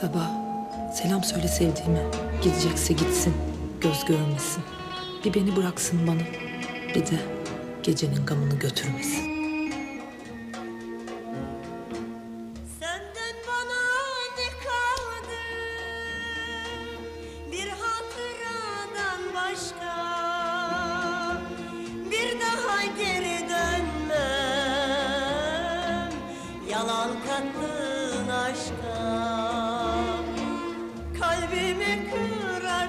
Sabah selam söyle sevdiğime. Gidecekse gitsin, göz görmesin. Bir beni bıraksın bana. Bir de gecenin gamını götürmesin. Yalan kattın aşka